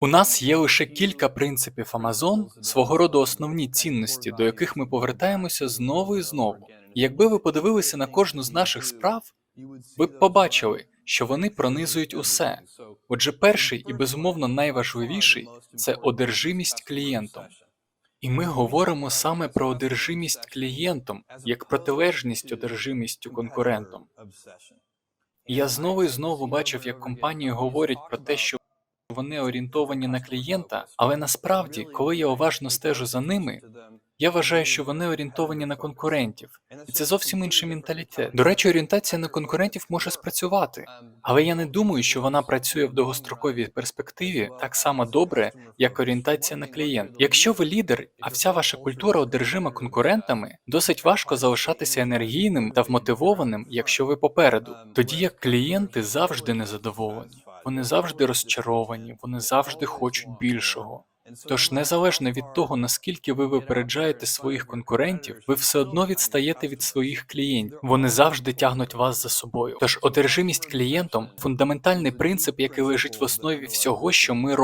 У нас є лише кілька принципів Amazon, свого роду основні цінності, до яких ми повертаємося знову і знову. Якби ви подивилися на кожну з наших справ, ви б побачили, що вони пронизують усе. Отже, перший і безумовно найважливіший це одержимість клієнтом. І ми говоримо саме про одержимість клієнтом як протилежність одержимістю конкурентом. І я знову і знову бачив, як компанії говорять про те, що вони орієнтовані на клієнта, але насправді, коли я уважно стежу за ними, я вважаю, що вони орієнтовані на конкурентів, і це зовсім інший менталітет. До речі, орієнтація на конкурентів може спрацювати, але я не думаю, що вона працює в довгостроковій перспективі так само добре, як орієнтація на клієнт. Якщо ви лідер, а вся ваша культура одержима конкурентами, досить важко залишатися енергійним та вмотивованим, якщо ви попереду. Тоді як клієнти завжди незадоволені, вони завжди розчаровані, вони завжди хочуть більшого. Тож, незалежно від того, наскільки ви випереджаєте своїх конкурентів, ви все одно відстаєте від своїх клієнтів. Вони завжди тягнуть вас за собою. Тож одержимість клієнтом фундаментальний принцип, який лежить в основі всього, що ми робимо.